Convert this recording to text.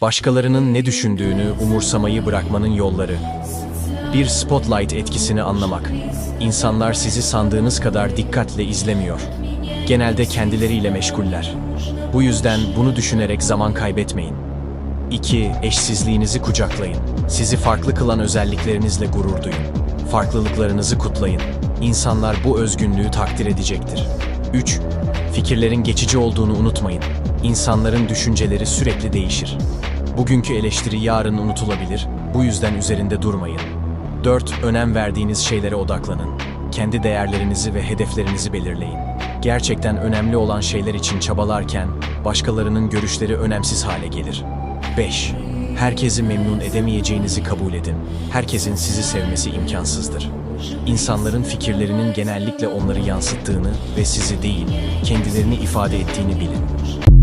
Başkalarının ne düşündüğünü umursamayı bırakmanın yolları. Bir spotlight etkisini anlamak. İnsanlar sizi sandığınız kadar dikkatle izlemiyor. Genelde kendileriyle meşguller. Bu yüzden bunu düşünerek zaman kaybetmeyin. 2. Eşsizliğinizi kucaklayın. Sizi farklı kılan özelliklerinizle gurur duyun. Farklılıklarınızı kutlayın. İnsanlar bu özgünlüğü takdir edecektir. 3. Fikirlerin geçici olduğunu unutmayın. İnsanların düşünceleri sürekli değişir. Bugünkü eleştiri yarın unutulabilir, bu yüzden üzerinde durmayın. 4. Önem verdiğiniz şeylere odaklanın. Kendi değerlerinizi ve hedeflerinizi belirleyin. Gerçekten önemli olan şeyler için çabalarken başkalarının görüşleri önemsiz hale gelir. 5. Herkesi memnun edemeyeceğinizi kabul edin. Herkesin sizi sevmesi imkansızdır. İnsanların fikirlerinin genellikle onları yansıttığını ve sizi değil, kendilerini ifade ettiğini bilin.